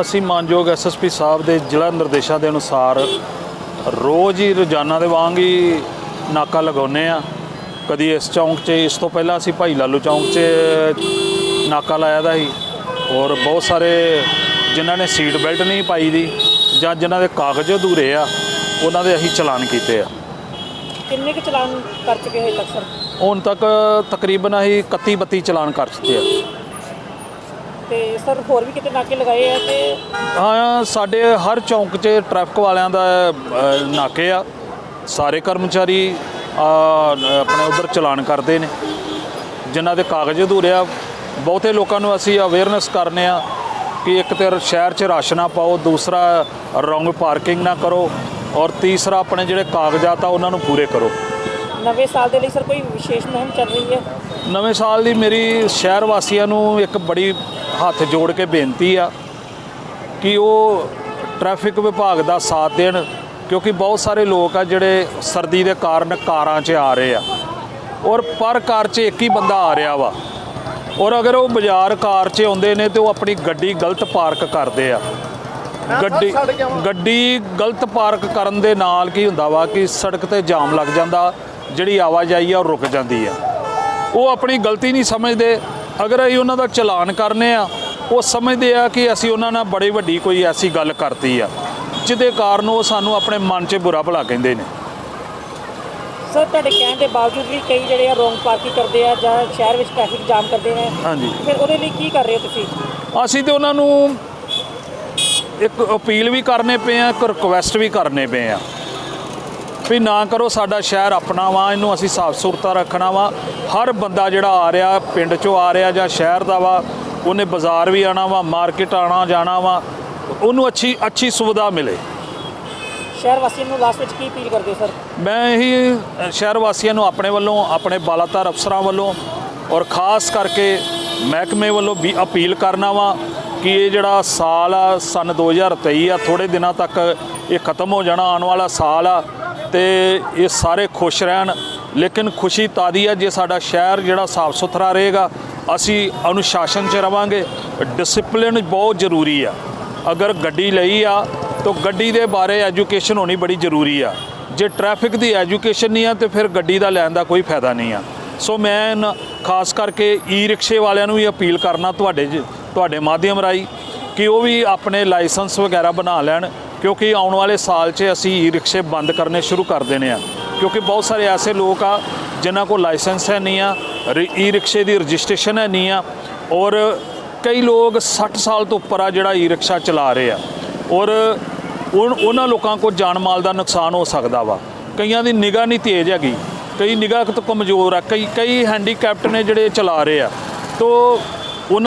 ਅਸੀਂ ਮਾਨਯੋਗ ਐਸਐਸਪੀ ਸਾਹਿਬ ਦੇ ਜ਼ਿਲ੍ਹਾ ਨਿਰਦੇਸ਼ਾਂ ਦੇ ਅਨੁਸਾਰ ਰੋਜ਼ ਹੀ ਰੋਜ਼ਾਨਾ ਦੇ ਵਾਂਗ ਹੀ ਨਾਕਾ ਲਗਾਉਂਦੇ ਆ ਕਦੀ ਇਸ ਚੌਂਕ 'ਚ ਇਸ ਤੋਂ ਪਹਿਲਾਂ ਅਸੀਂ ਭਾਈ ਲਾਲੂ ਚੌਂਕ 'ਚ ਨਾਕਾ ਲਾਇਆ ਦਾ ਸੀ। ਔਰ ਬਹੁਤ ਸਾਰੇ ਜਿਨ੍ਹਾਂ ਨੇ ਸੀਟ ਬੈਲਟ ਨਹੀਂ ਪਾਈ ਦੀ ਜਾਂ ਜਿਨ੍ਹਾਂ ਦੇ ਕਾਗਜ਼ ਅਧੂਰੇ ਆ ਉਹਨਾਂ ਦੇ ਅਸੀਂ ਚਲਾਨ ਕੀਤੇ ਆ। ਕਿੰਨੇ ਕੁ ਚਲਾਨ ਕਰ ਚੁੱਕੇ ਹੋਏ ਤੱਕ ਸਰ? ਹੁਣ ਤੱਕ ਤਕਰੀਬਨ ਅਸੀਂ 31 32 ਚਲਾਨ ਕਰ ਚੁੱਕੇ ਆ। ਤੇ ਸਰ ਹੋਰ ਵੀ ਕਿਤੇ ਨਾਕੇ ਲਗਾਏ ਆ ਤੇ ਹਾਂ ਸਾਡੇ ਹਰ ਚੌਂਕ 'ਚ ਟ੍ਰੈਫਿਕ ਵਾਲਿਆਂ ਦਾ ਅ, ਨਾਕੇ ਆ। ਸਾਰੇ ਕਰਮਚਾਰੀ ਆ, ਆਪਣੇ ਉਧਰ ਚਲਾਨ ਕਰਦੇ ਨੇ। ਜਿਨ੍ਹਾਂ ਦੇ ਕਾਗਜ਼ ਅਧੂਰੇ ਆ। ਬਹੁਤੇ ਲੋਕਾਂ ਨੂੰ ਅਸੀਂ ਅਵੇਅਰਨੈਸ ਕਰਨੇ ਆ ਕਿ ਇੱਕ ਤੇ ਸ਼ਹਿਰ 'ਚ ਰਸ਼ ਨਾ ਪਾਓ ਦੂਸਰਾ ਰੋਂਗ ਪਾਰਕਿੰਗ ਨਾ ਕਰੋ ਔਰ ਤੀਸਰਾ ਆਪਣੇ ਜਿਹੜੇ ਕਾਗਜ਼ਾਤ ਆ ਉਹਨਾਂ ਨੂੰ ਪੂਰੇ ਕਰੋ। ਨਵੇਂ ਸਾਲ ਦੇ ਲਈ ਸਰ ਕੋਈ ਵਿਸ਼ੇਸ਼ ਮੁਹਿੰਮ ਚੱਲ ਰਹੀ ਹੈ? ਨਵੇਂ ਸਾਲ ਦੀ ਮੇਰੀ ਸ਼ਹਿਰ ਵਾਸੀਆਂ ਨੂੰ ਇੱਕ ਬੜੀ ਹੱਥ ਜੋੜ ਕੇ ਬੇਨਤੀ ਆ ਕਿ ਉਹ ਟ੍ਰੈਫਿਕ ਵਿਭਾਗ ਦਾ ਸਾਥ ਦੇਣ ਕਿਉਂਕਿ ਬਹੁਤ ਸਾਰੇ ਲੋਕ ਆ ਜਿਹੜੇ ਸਰਦੀ ਦੇ ਕਾਰਨ ਕਾਰਾਂ 'ਚ ਆ ਰਹੇ ਆ। ਔਰ ਪਰ ਕਾਰ 'ਚ ਇੱਕ ਹੀ ਬੰਦਾ ਆ ਰਿਹਾ ਵਾ। ਔਰ ਅਗਰ ਉਹ ਬਾਜ਼ਾਰ ਕਾਰ 'ਚ ਆਉਂਦੇ ਨੇ ਤੇ ਉਹ ਆਪਣੀ ਗੱਡੀ ਗਲਤ ਪਾਰਕ ਕਰਦੇ ਆ। ਗੱਡੀ ਗੱਡੀ ਗਲਤ ਪਾਰਕ ਕਰਨ ਦੇ ਨਾਲ ਕੀ ਹੁੰਦਾ ਵਾ ਕਿ ਸੜਕ ਤੇ ਜਾਮ ਲੱਗ ਜਾਂਦਾ ਜਿਹੜੀ ਆਵਾਜਾਈ ਆ ਉਹ ਰੁਕ ਜਾਂਦੀ ਆ। ਉਹ ਆਪਣੀ ਗਲਤੀ ਨਹੀਂ ਸਮਝਦੇ। ਅਗਰ ਅਸੀਂ ਉਹਨਾਂ ਦਾ ਚਲਾਨ ਕਰਨੇ ਆ ਉਹ ਸਮਝਦੇ ਆ ਕਿ ਅਸੀਂ ਉਹਨਾਂ ਨਾਲ ਬੜੀ ਵੱਡੀ ਕੋਈ ਐਸੀ ਗੱਲ ਕਰਤੀ ਆ ਜਿਹਦੇ ਕਾਰਨ ਉਹ ਸਾਨੂੰ ਆਪਣੇ ਮਨ 'ਚ ਬੁਰਾ ਭਲਾ ਕਹਿੰਦੇ ਨੇ। ਸਰ ਤੁਹਾਡੇ ਕਹਿਣ ਦੇ ਬਾਵਜੂਦ ਵੀ ਕਈ ਜਿਹੜੇ ਆ ਰੋਂਗ ਪਾਰਕਿੰਗ ਕਰਦੇ ਆ ਜਾਂ ਸ਼ਹਿਰ ਵਿੱਚ ਟ੍ਰੈਫਿਕ ਜਾਮ ਕਰਦੇ ਨੇ। ਹਾਂਜੀ। ਫਿਰ ਉਹਦੇ ਲਈ ਕੀ ਕਰ ਰਹੇ ਹੋ ਤੁਸੀਂ? ਅਸੀਂ ਤੇ ਉਹਨਾਂ ਨੂੰ ਇੱਕ ਅਪੀਲ ਵੀ ਕਰਨੇ ਪਏ ਆ ਇੱਕ ਰਿਕੁਐਸਟ ਵੀ ਕਰਨੇ ਪਏ ਆ। ਵੀ ਨਾ ਕਰੋ ਸਾਡਾ ਸ਼ਹਿਰ ਆਪਣਾ ਵਾ ਇਹਨੂੰ ਅਸੀਂ ਸਾਫ਼ ਸੁਥਰਾ ਰੱਖਣਾ ਵਾ। ਹਰ ਬੰਦਾ ਜਿਹੜਾ ਆ ਰਿਹਾ ਪਿੰਡ ਚੋਂ ਆ ਰਿਹਾ ਜਾਂ ਸ਼ਹਿਰ ਦਾ ਵਾ ਉਹਨੇ ਬਾਜ਼ਾਰ ਵੀ ਆਣਾ ਵਾ ਮਾਰਕੀਟ ਆਣਾ ਜਾਣਾ ਵਾ ਉਹਨੂੰ ਅੱਛੀ ਅੱਛੀ ਸੁਵਿਧਾ ਮਿਲੇ। ਸ਼ਹਿਰ ਵਾਸੀਆਂ ਨੂੰ ਲਾਸਟ ਵਿੱਚ ਕੀ ਅਪੀਲ ਕਰਦੇ ਹੋ ਸਰ? ਮੈਂ ਇਹੀ ਸ਼ਹਿਰ ਵਾਸੀਆਂ ਨੂੰ ਆਪਣੇ ਵੱਲੋਂ ਆਪਣੇ ਬਾਲਾਧਾਰ ਅਫਸਰਾਂ ਵੱਲੋਂ ਔਰ ਖਾਸ ਕਰਕੇ ਮਹਿਕਮੇ ਵੱਲੋਂ ਵੀ ਅਪੀਲ ਕਰਨਾ ਵਾ ਕਿ ਇਹ ਜਿਹੜਾ ਸਾਲ ਆ ਸਨ 2023 ਆ ਥੋੜੇ ਦਿਨਾਂ ਤੱਕ ਇਹ ਖਤਮ ਹੋ ਜਾਣਾ ਆਉਣ ਵਾਲਾ ਸਾਲ ਆ। ਤੇ ਇਹ ਸਾਰੇ ਖੁਸ਼ ਰਹਿਣ। ਲੇਕਿਨ ਖੁਸ਼ੀ ਤਾਦੀ ਆ ਜੇ ਸਾਡਾ ਸ਼ਹਿਰ ਜਿਹੜਾ ਸਾਫ਼ ਸੁਥਰਾ ਰਹੇਗਾ, ਅਸੀਂ ਅਨੁਸ਼ਾਸਨ 'ਚ ਰਵਾਂਗੇ। ਡਿਸਪਲਿਨ ਬਹੁਤ ਜ਼ਰੂਰੀ ਆ। ਅਗਰ ਗੱਡੀ ਲਈ ਆ, ਤਾਂ ਗੱਡੀ ਦੇ ਬਾਰੇ ਐਜੂਕੇਸ਼ਨ ਹੋਣੀ ਬੜੀ ਜ਼ਰੂਰੀ ਆ। ਜੇ ਟ੍ਰੈਫਿਕ ਦੀ ਐਜੂਕੇਸ਼ਨ ਨਹੀਂ ਆ, ਤੇ ਫਿਰ ਗੱਡੀ ਦਾ ਲੈਣ ਦਾ ਕੋਈ ਫਾਇਦਾ ਨਹੀਂ ਆ। ਸੋ ਮੈਂ ਨ- ਖਾਸ ਕਰਕੇ ਈ ਰਿਕਸ਼ੇ ਵਾਲਿਆਂ ਨੂੰ ਵੀ ਅਪੀਲ ਕਰਨਾ ਤੁਹਾਡੇ ਜ- ਤੁਹਾਡੇ ਮਾਧਿਅਮ ਰਾਹੀਂ ਕਿ ਉਹ ਵੀ ਆਪਣੇ ਲਾਇਸੈਂਸ ਵਗੈਰਾ ਬਣਾ ਲੈਣ। ਕਿਉਂਕਿ ਆਉਣ ਵਾਲੇ ਸਾਲ 'ਚ ਅਸੀਂ ਈ ਰਿਕਸ਼ੇ ਬੰਦ ਕਰਨੇ ਸ਼ੁਰੂ ਕਰ ਦੇਣੇ ਆ। ਕਿਉਂਕਿ ਬਹੁਤ ਸਾਰੇ ਐਸੇ ਲੋਕ ਆ ਜਿਨ੍ਹਾਂ ਕੋਲ ਲਾਇਸੈਂਸ ਹੈ ਨਹੀਂ ਆ ਈ ਰਿਕਸ਼ੇ ਦੀ ਰਜਿਸਟ੍ਰੇਸ਼ਨ ਹੈ ਨਹੀਂ ਆ ਔਰ ਕਈ ਲੋਕ 60 ਸਾਲ ਤੋਂ ਉੱਪਰ ਆ ਜਿਹੜਾ ਈ ਰਿਕਸ਼ਾ ਚਲਾ ਰਹੇ ਆ। ਔਰ ਉਨ- ਉਹਨਾਂ ਲੋਕਾਂ ਕੋਲ ਜਾਨ ਮਾਲ ਦਾ ਨੁਕਸਾਨ ਹੋ ਸਕਦਾ ਵਾ। ਕਈਆਂ ਦੀ ਨਿਗਾਹ ਨਹੀਂ ਤੇਜ਼ ਹੈਗੀ। ਕਈ ਨਿਗਾਹ ਤੋਂ ਕਮਜ਼ੋਰ ਆ। ਕਈ ਕਈ ਹੈਂਡੀਕੈਪਟ ਨੇ ਜਿਹੜੇ ਚਲਾ ਰਹੇ ਆ। ਤੋ